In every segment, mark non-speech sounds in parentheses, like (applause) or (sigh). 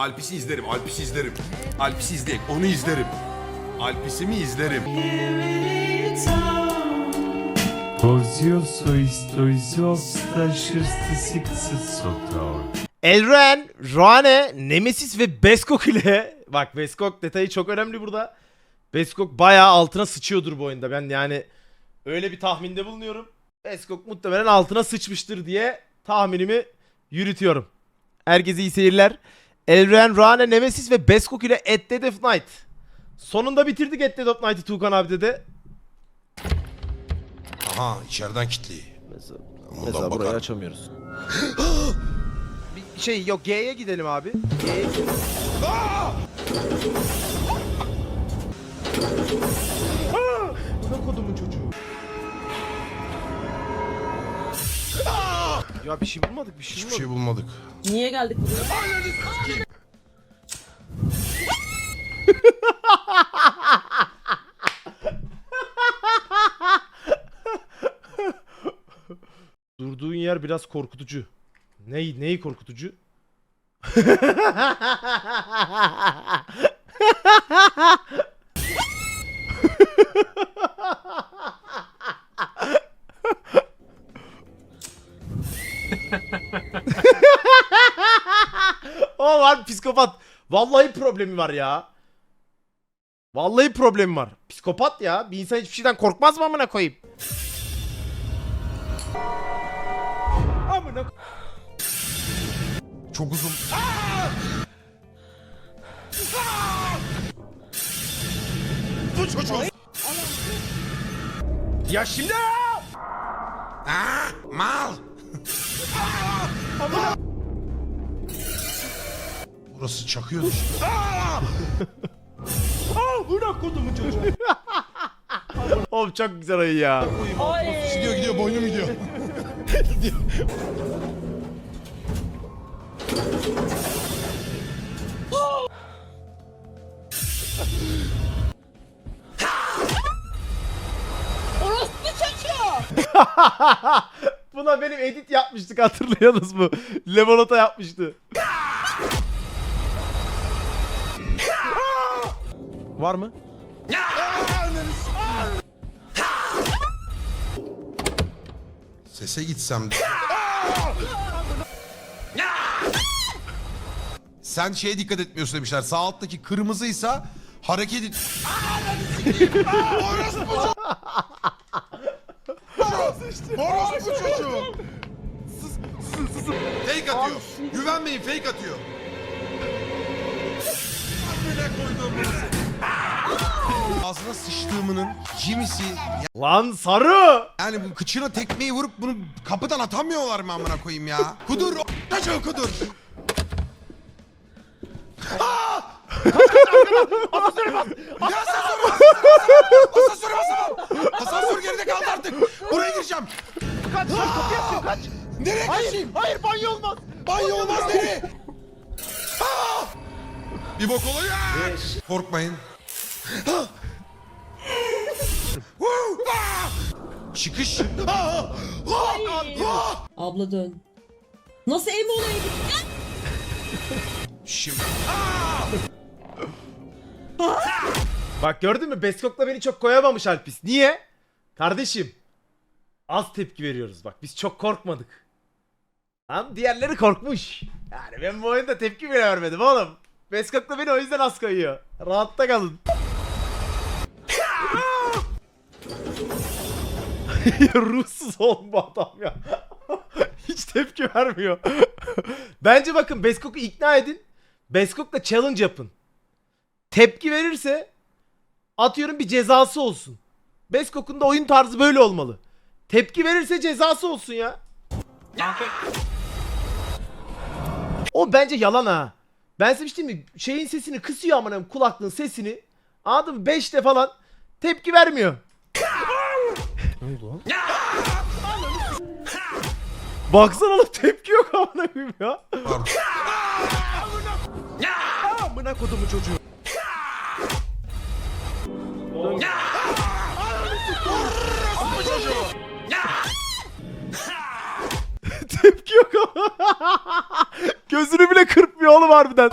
Alpis'i izlerim, Alpis'i izlerim. Alpis'i izleyek, onu izlerim. Alpis'i mi izlerim? Sotor. Elren, Rane, Nemesis ve Beskok ile (laughs) bak Beskok detayı çok önemli burada. Beskok bayağı altına sıçıyordur bu oyunda. Ben yani öyle bir tahminde bulunuyorum. Beskok muhtemelen altına sıçmıştır diye tahminimi yürütüyorum. Herkese iyi seyirler. Elren, Rane, Nemesis ve Beskok ile At Dead of Night. Sonunda bitirdik At Dead of Night'ı Tuğkan abi dedi. Aha içeriden kilitli. Mesela, Oradan mesela burayı açamıyoruz. (gasps) Bir şey yok G'ye gidelim abi. G'ye gidelim. Aa! Bu ne kodumun çocuğu? Ya bir şey bulmadık bir şey Hiçbir bulmadık. şey bulmadık. Niye geldik buraya? (laughs) Durduğun yer biraz korkutucu. Ney neyi korkutucu? (laughs) Vallahi problemi var ya. Vallahi problemi var. Psikopat ya. Bir insan hiçbir şeyden korkmaz mı amına koyayım? Amına Çok uzun. Bu çocuğu. Ya şimdi Aa, mal. Burası çakıyordu (laughs) şimdi. Bırak kodumu çocuğu. (laughs) Oğlum çok güzel ayı ya. Ay. Gidiyor gidiyor boynum gidiyor. (laughs) Orospu çocuğu. Buna benim edit yapmıştık hatırlayanız mı? Lemonata yapmıştı. Var mı? Sese gitsem de. Sen şeye dikkat etmiyorsun demişler. Sağ alttaki kırmızıysa hareket et. Çocuğu. Orospu çocuğu. Fake atıyor. Güvenmeyin fake atıyor. Ağzına sıçtığımının cimisi Lan sarı! yani bu kıçına tekmeyi vurup bunu kapıdan atamıyorlar mı amına koyayım ya? Kudur, o- kudur. Aa! Asansöre bas! Asansöre bas! Asansöre bas! Asansör geride kaldı artık. Buraya gireceğim. Kaç kaç kapıyı açıyor kaç. Nereye kaçayım? Hayır banyo olmaz. Banyo olmaz nereye? Aa! Bir bok oluyor. Korkmayın. Çıkış. Abla dön. Nasıl ev olaydı? Şimdi. Bak gördün mü? Beskok'la beni çok koyamamış Alpis. Niye? Kardeşim. Az tepki veriyoruz bak. Biz çok korkmadık. Lan diğerleri korkmuş. Yani ben bu oyunda tepki bile vermedim oğlum. Beskok'la beni o yüzden az koyuyor. Rahatta kalın. (laughs) Ruhsuz oğlum bu adam ya. (laughs) Hiç tepki vermiyor. (laughs) Bence bakın Beskok'u ikna edin. Beskok'la challenge yapın. Tepki verirse atıyorum bir cezası olsun. Beskok'un da oyun tarzı böyle olmalı. Tepki verirse cezası olsun ya. O bence yalan ha. Ben size bir şey mi? Şeyin sesini kısıyor amına kulaklığın sesini. Anladın mı? 5'te falan tepki vermiyor. Ne oldu lan? Baksana oğlum tepki yok amına koyayım ya. Amına kodumu çocuğu. (laughs) Tepki yok ama. (laughs) Gözünü bile kırpmıyor oğlum harbiden.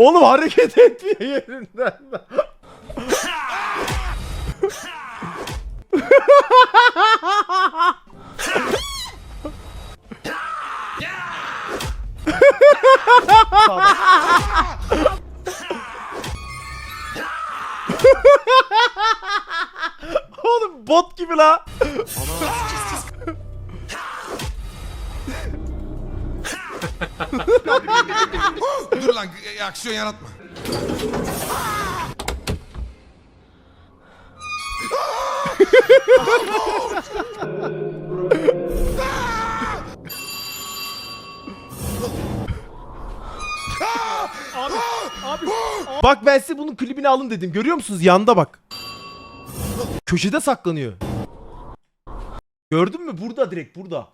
Oğlum hareket etmiyor yerinden. Oğlum bot gibi la. Dur lan e, aksiyon yaratma. Bak ben size bunun klibini alın dedim. Görüyor musunuz? Yanda bak. Köşede saklanıyor. Gördün mü? Burada direkt burada.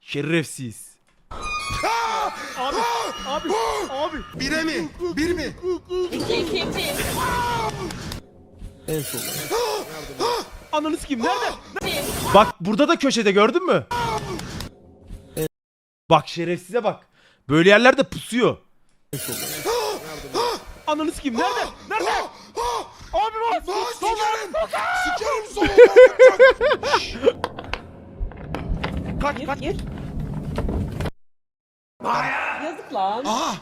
Şerefsiz. Bire mi? Bir mi? İki iki iki. Ananı kim? Nerede? Bak burada da köşede gördün mü? Bak şerefsize bak. Böyle yerlerde pusuyor. Ananı kim? Nerede? Nerede? Abi bak. Lan sikerim! Sikerim sonu korkacak. Gir gir. Yazık lan. Aha!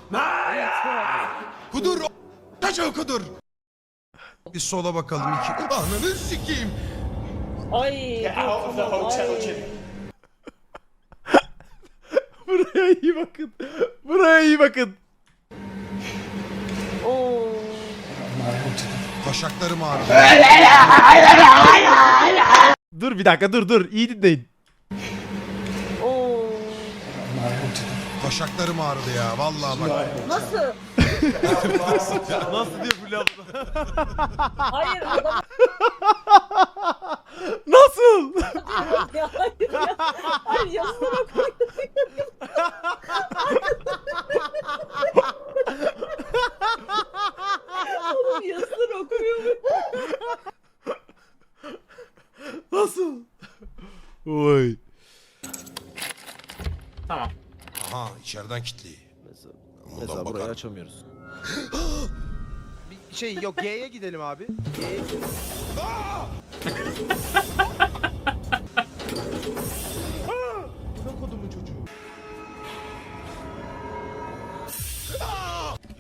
Evet. Kudur! Çocuğu kudur! Bir sola bakalım iki. Ananı sikeyim. Ay. ay. (laughs) Buraya iyi bakın. Buraya iyi bakın. Oo. Taşaklarım ağrıdı. Dur bir dakika dur dur. İyi dinleyin. Oo. Taşaklarım ağrıdı ya. Vallahi bak. Nasıl? (laughs) Nasıl diyor Fulya abla? Hayır adam (laughs) Nasıl? ya hayır ya. Hayır yazılara koy. (laughs) Oğlum yazıları okumuyor mu? Nasıl? Oy. İçeriden kilitli. Mesela, Buradan mesela burayı açamıyoruz. Bir şey yok G'ye gidelim abi. G'ye gidelim. Buna kodumun çocuğu.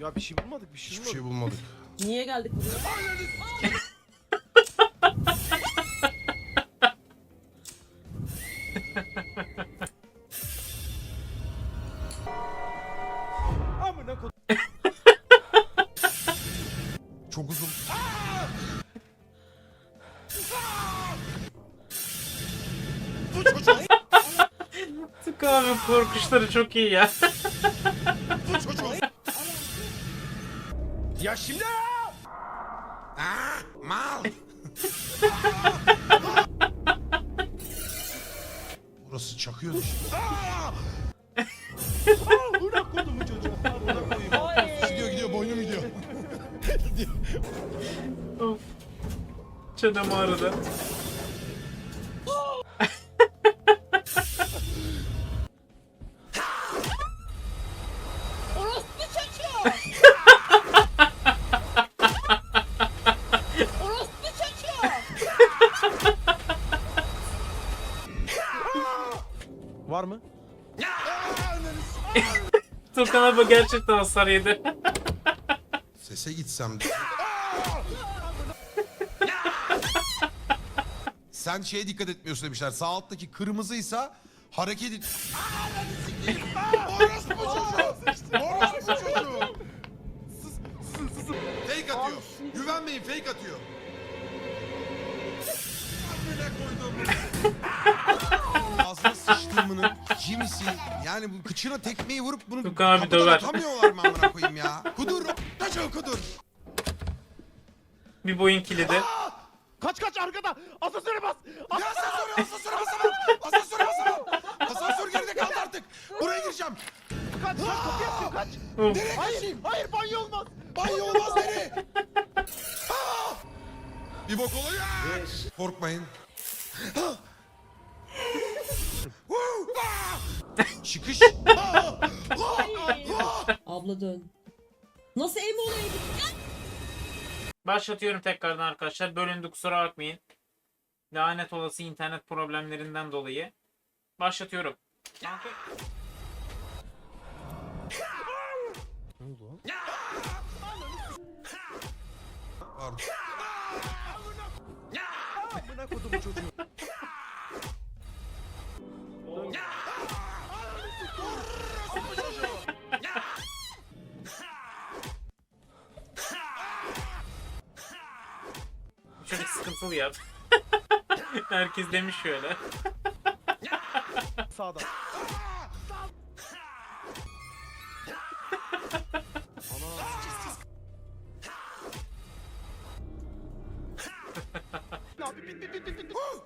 Ya bir şey bulmadık bir şey Hiçbir bulmadık. şey bulmadık. Niye geldik buraya? Korkuşları çok iyi ya. (laughs) Ya şimdi Aa, mal. Burası çakıyor. (laughs) Aa! Amına kodumun çocuğu. Amına koyayım. Ay. Gidiyor gidiyor boynum gidiyor. Çenem ağrıdı. Turkan abi gerçekten hasar yedi. Sese gitsem de. Sen şeye dikkat etmiyorsun demişler. Sağ alttaki kırmızıysa hareket et. Orospu çocuğu. Orospu çocuğu. Sus, sus, sus. Fake atıyor. Güvenmeyin fake atıyor. Amına koydum. Ağzına sıçtığımının cimisi. Yani bu kıçına tekmeyi vurup bunu Tukan abi kapıdan döver. atamıyorlar mı amına koyayım ya? Kudur. Çocuğu kudur. Bir boyun kilidi. Kaç kaç arkada. Asansöre bas. Ya asansöre asansöre basamam. Asansöre basamam. Asansör geride kaldı artık. Buraya gireceğim. Kaç kaç kapıyı açayım kaç. Of. Nereye kaçayım? Hayır banyo olmaz. Banyo olmaz nereye? Aa! Bir bok oluyor. Korkmayın. Woo! Çıkış. Abla dön. Nasıl ev olaydı? Başlatıyorum tekrardan arkadaşlar. Bölündü kusura bakmayın. Lanet olası internet problemlerinden dolayı. Başlatıyorum. Pardon. Çocuk sıkıntılı ya. (laughs) Herkes demiş şöyle. (laughs) Sağda. (laughs)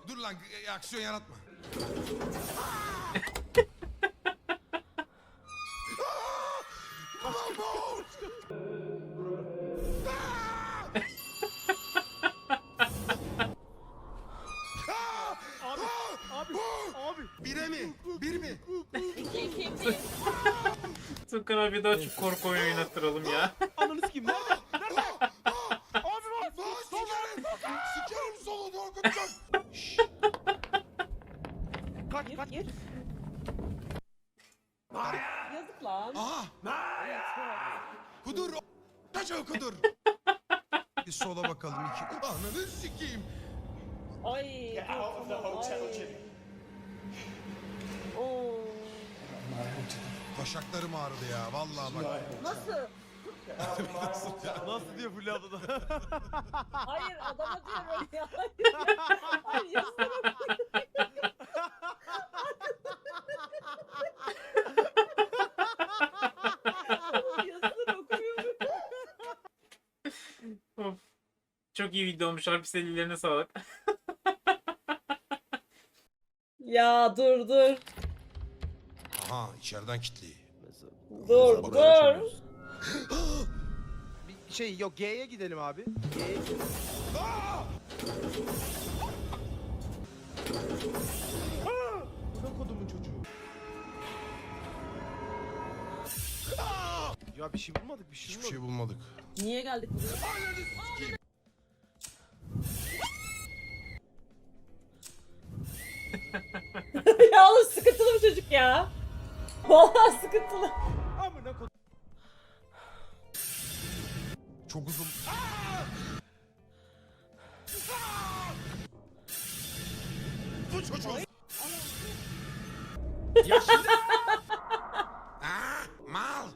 Dur lan e, aksiyon yaratma. Sakın abi daha çok korku oyunu oynattıralım ya. Ananı sikeyim. Nerede? Taşaklarım ağrıdı ya. Vallahi bak. Nasıl? Nasıl diyor Fulya abla da? (laughs) Hayır adama diyorum ya. Hayır. Yazıları. Of. Çok iyi video olmuş. Harbi ellerine sağlık. Ya dur dur. Aha içeriden kilitli. Dur dur. (gasps) Bir şey yok G'ye gidelim abi. G'ye Buna kodumun çocuğu. Ya bir şey bulmadık bir şey Hiçbir bulmadık. şey bulmadık. Niye geldik buraya? (laughs) ya oğlum sıkıntılı bir çocuk ya. Vallahi sıkıntılı. Çok uzun. Bu çocuğu. Ya şimdi Aa, mal.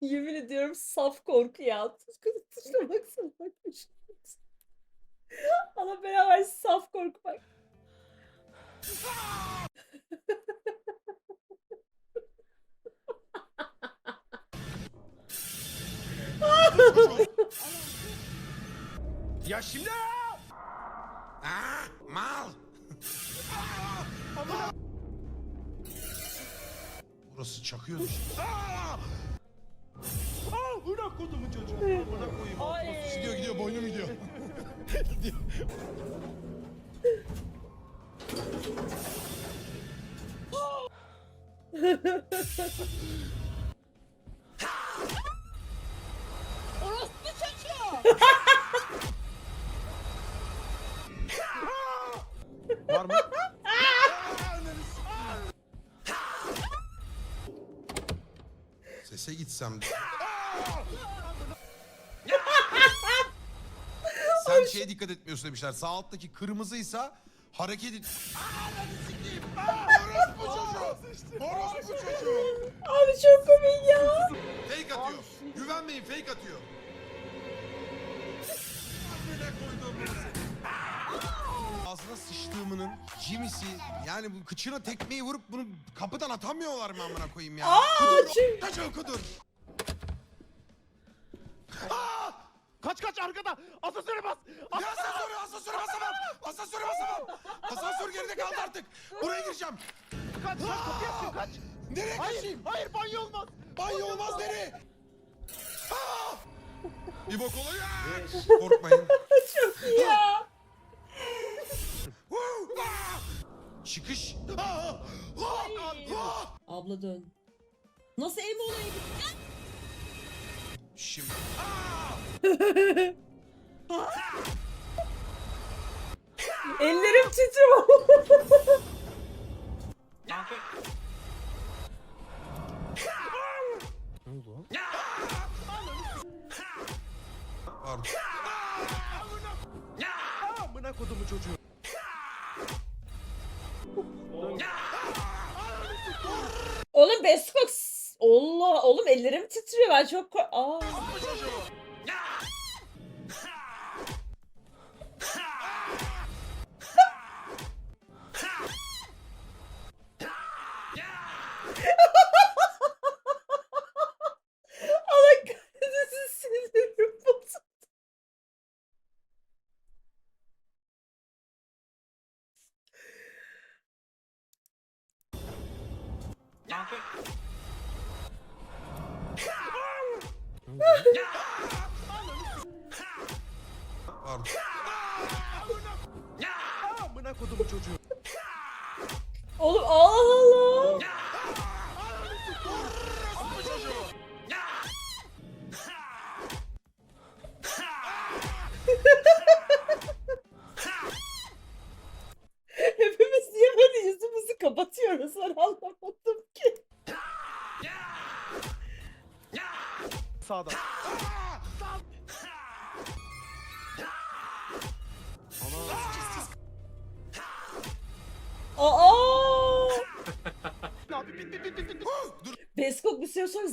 Yemin ediyorum saf korku ya. Baksana bakmış. Allah beraber Burası çakıyordu şimdi. Aa! Amına kodumun çocuğu. Amına koyayım. Ay. Gidiyor gidiyor boynum (laughs) gidiyor. Orospu çocuğu. Var mı? Sese gitsem de. Sen şeye dikkat etmiyorsun demişler. Sağ alttaki kırmızıysa hareket et. (laughs) Orospu çocuğu. Orospu çocuğu. Abi çok komik ya. Fake atıyor. Güvenmeyin fake atıyor. Ağzına sıçtığımının cimisi yani bu kıçına tekmeyi vurup bunu kapıdan atamıyorlar mı amına koyayım ya? kudur. çünkü- Çocuğu kudur. Kaç kaç arkada. Asansöre bas. Ya asansörü asansöre basamam. Asansöre basamam. Asansör geride kaldı artık. Buraya gireceğim. Kaç kaç kapıyı açayım kaç. Nereye Hayır kaçayım? hayır banyo olmaz. Banyo olmaz nereye? Aa! Bir bok oluyor. Korkmayın. (laughs) Ya. Çıkış. Abla dön. Nasıl ev olaydı? Şimdi. Ellerim titriyor. Kanka Pardon. Oğlum Beskok. Allah oğlum ellerim titriyor ben çok Aa.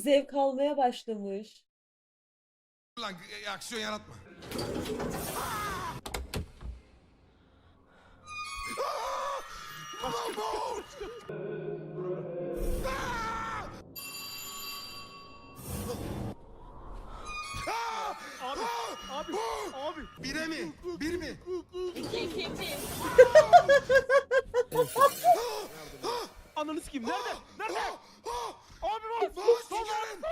Zevk almaya başlamış. lan e, aksiyon yaratma. Abi, abi, abi. Bire mi? Bir mi? İki iki iki. (laughs) (laughs) (laughs) Ananı sikeyim nerede? Nerede? Abi bak. Sikerim.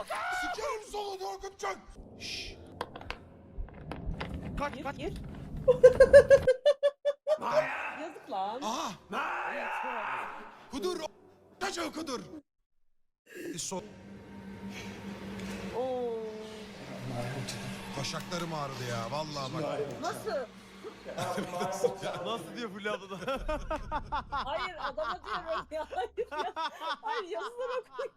Sikerim solu korkutacak. Şşş. Kaç Gir kaç. gir. Yazık lan. Aha. Kudur. Kaçıyor kudur. Bir sol. Oo. Taşaklarım ağrıdı ya. Vallahi bak. Nasıl? Nasıl diyor Fulya abla da? Hayır adama diyorum ya. Hayır ya. Hayır yazılar okuyun.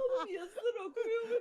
Oğlum yazılar okumuyor mu?